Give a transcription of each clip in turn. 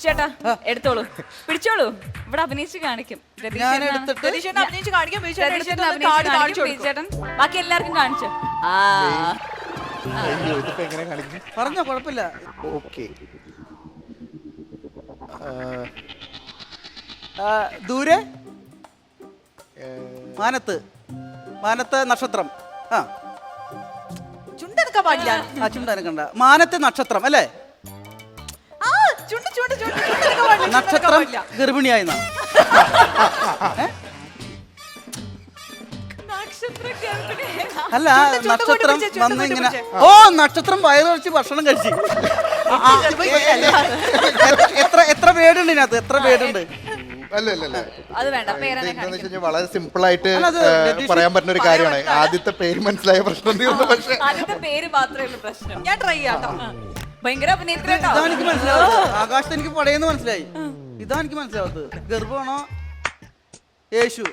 ബിച്ചേട്ടാ എടുത്തോളൂ. പിടിച്ചോളൂ. ഇവിടെ അഭിനയിച്ച് കാണിക്കും. രതീഷ് ഞാൻ ചേട്ടനാണ്. ചേട്ടൻ അഭിനയിച്ച് കാണിക്കാം ബാക്കി എല്ലാവർക്കും കാണിച്ചു? ആ. പറഞ്ഞോ കുഴപ്പമില്ല. ഓക്കെ. ആ, ദൂരെ? മാനത്ത്. മാനത്ത് നക്ഷത്രം. ആ. ചുണ്ടെടുക്കാൻ പാടില്ല. ആ ചുണ്ടെടുക്കണ്ട. മാനത്ത് മാനത്തെ നക്ഷത്രം അല്ലേ? ആ ചുണ്ട് നക്ഷത്രം ഗർഭിണിയായി. അല്ല നക്ഷത്രം വന്ന് ഇങ്ങനെ ഓ നക്ഷത്രം വയറുവെച്ച് ഭക്ഷണം കഴിച്ച്. എത്ര എത്ര പേടുണ്ട് ഇതിനകത്ത്? എത്ര പേടുണ്ട് വളരെ സിമ്പിൾ ആയിട്ട് പറയാൻ പറ്റുന്ന ഒരു കാര്യമാണ്. ആദ്യത്തെ പേര് മനസ്സിലായ പ്രശ്നം പക്ഷേ പക്ഷെ. ആദ്യത്തെ പേര് മാത്രമേ ഉള്ളൂ പ്രശ്നം. ഞാൻ ട്രൈ ചെയ്യാം. ഭയങ്കര അഭിനേത്രി കേട്ടോ. ഇതാ എനിക്ക് മനസ്സിലാവത്ത് ആകാശത്ത് എനിക്ക് പടയെന്ന് മനസ്സിലായി. ഇതാ എനിക്ക് മനസ്സിലാവത്ത് ഗർഭമാണോ യേശു.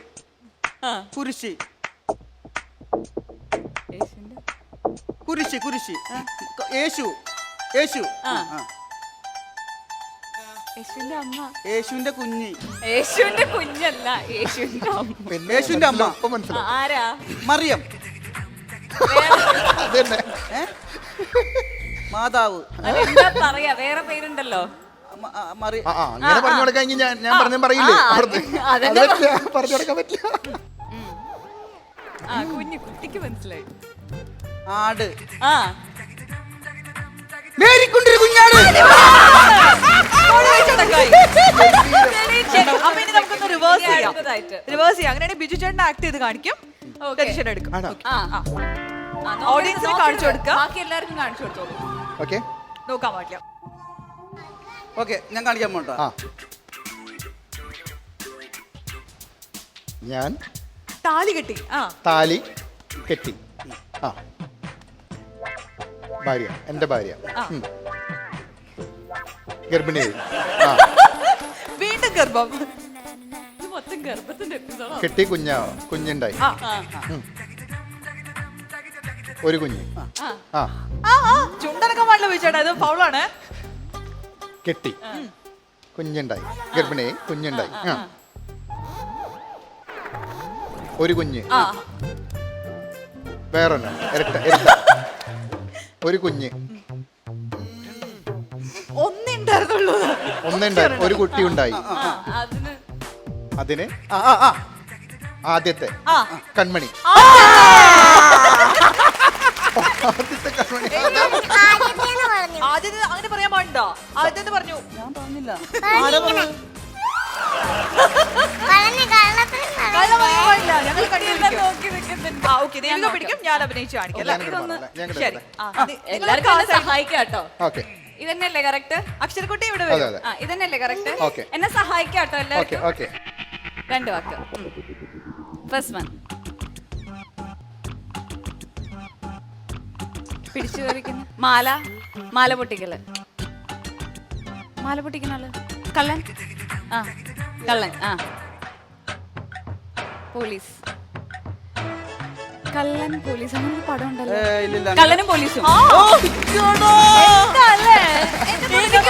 ആ. കുരിശി. യേശുവിന്റെ കുരിശി കുരിശി. യേശു. യേശു. ആ. ആ. യേശുവിന്റെ അമ്മ. യേശുവിന്റെ കുഞ്ഞി. യേശുവിന്റെ കുഞ്ഞല്ല യേശുവിന്റെ അമ്മ. പിന്നെ യേശുവിന്റെ അമ്മ. ഇപ്പൊ ആ, മനസ്സിലാവും ആരാ? മറിയം. വേറെ. അത് തന്നെ ഏ? മാതാവ്. പറയാ? വേറെ പേരുണ്ടല്ലോ. മ- ആ, മറി ആ ആ, അങ്ങനെ പറഞ്ഞു കൊടുക്കാൻ ഇനി ഞാൻ ഞാൻ പറഞ്ഞ പറയില്ലേ? ആ, അവിടുത്തെ. അത് അത് പറ്റില്ല പറഞ്ഞു കൊടുക്കാൻ പറ്റില്ല. ആ കുഞ്ഞു കുട്ടിക്ക് മനസ്സിലായി. ആട്. ആ. മേരിക്കൊണ്ടൊരു കുഞ്ഞാട്. മോൾ വെച്ചടക്കായി. അപ്പൊ ഇനി നമുക്കൊന്ന് റിവേഴ്സ് ഇനി ചെയ്യാം. അടുത്തതായിട്ട്. റിവേഴ്സ് ചെയ്യാം. അങ്ങനെയാണെങ്കിൽ ബിജു ചേട്ടൻ ആക്ട് ചെയ്ത് കാണിക്കും. Okay. രതീഷ് എടുക്കും. ആണോ ആ. ആ, നോക്കരുത്, Audience കാണിച്ചു കൊടുക്കാം. ബാക്കി എല്ലാവർക്കും കാണിച്ചു കൊടുത്തോളൂ. ഓക്കെ നോക്കാൻ പാടില്ല ഓക്കെ ഞാൻ കാണിക്കാൻ പോട്ടോ ആ. ഞാൻ താലി കെട്ടി. ആ. താലി കെട്ടി. ആ. ഭാര്യ എന്റെ ഭാര്യ. ഉം. ഗർഭിണിയായി ആ. വീണ്ടും ഗർഭം. ഇത് മൊത്തം ഗർഭത്തിന്റെ എപ്പിസോഡാ കെട്ടി കുഞ്ഞാ കുഞ്ഞുണ്ടായി. ആ. ഉം. ഒരു കുഞ്ഞ്. ആ. ആ. ആ ആ. പാടില്ല ഇത് ഫൗളാണ്. കെട്ടി. കുഞ്ഞുണ്ടായി. ഗർഭിണി. കുഞ്ഞുണ്ടായി. ആ ഒരു കുഞ്ഞ്. ആ. വേറൊന്ന്. ഇരട്ട ഇരട്ട. ഒരു കുഞ്ഞ്. ഒന്നേ ഉണ്ടായിരുന്നുള്ളൂ ഒന്നുണ്ടായി. ഒരു കുട്ടി ഉണ്ടായി ആ അതിന് അതിന്? ആ ആ ആ. ആദ്യത്തെ. ആ. കൺമണി. ആദ്യത്തെ ആരാ പറഞ്ഞത്? പാടില്ല ഞങ്ങൾ നോക്കി നിൽക്കുന്നുണ്ട്. ആ ഓക്കെ. ദേവിക പിടിക്കും. ഞാൻ അഭിനയിച്ച് കാണിക്കാം. അല്ലേ? ശരി. ആ എല്ലാവർക്കും നിങ്ങൾക്ക് എന്നെ സഹായിക്കാം കേട്ടോ. ഓക്കെ. ഇതന്നെയല്ലേ കറക്റ്റ്? അക്ഷരക്കുട്ടി ഇവിടെ അതെ വരും ആ ഇതന്നെയല്ലേ കറക്റ്റ്? Okay. എന്നെ സഹായിക്കാം കേട്ടോ ഓക്കെ എല്ലാവർക്കും. ഓക്കെ രണ്ട് വാക്ക്. ഫസ്റ്റ് വൺ പിടിച്ചു മാല. മാല പൊട്ടിക്കൽ. മാല പൊട്ടിക്കുന്ന ആൾ കള്ളൻ ആ കള്ളൻ ആ പോലീസ് കള്ളൻ പോലീസ് അങ്ങനെ ഒരു പടം ഉണ്ടല്ലോ കള്ളനും പോലീസും?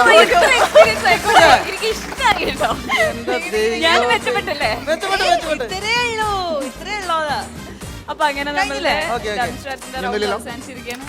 ഭയങ്കര experience ആയിക്കോട്ടെ. എനിക്ക് ഇഷ്ടമായി കേട്ടോ എന്താ ദൈവം. ഞാൻ മെച്ചപ്പെട്ടല്ലേ മെച്ചപ്പെട്ടു, മെച്ചപ്പെട്ടു. ഇത്രേ ഉള്ളൂ ഇത്രേ ഉള്ളൂ അപ്പൊ അങ്ങനെ നമ്മൾ കഴിഞ്ഞില്ലേ? Okay, okay. ഡാൻസ്? അവസാനിച്ചിരിക്കുകയാണ്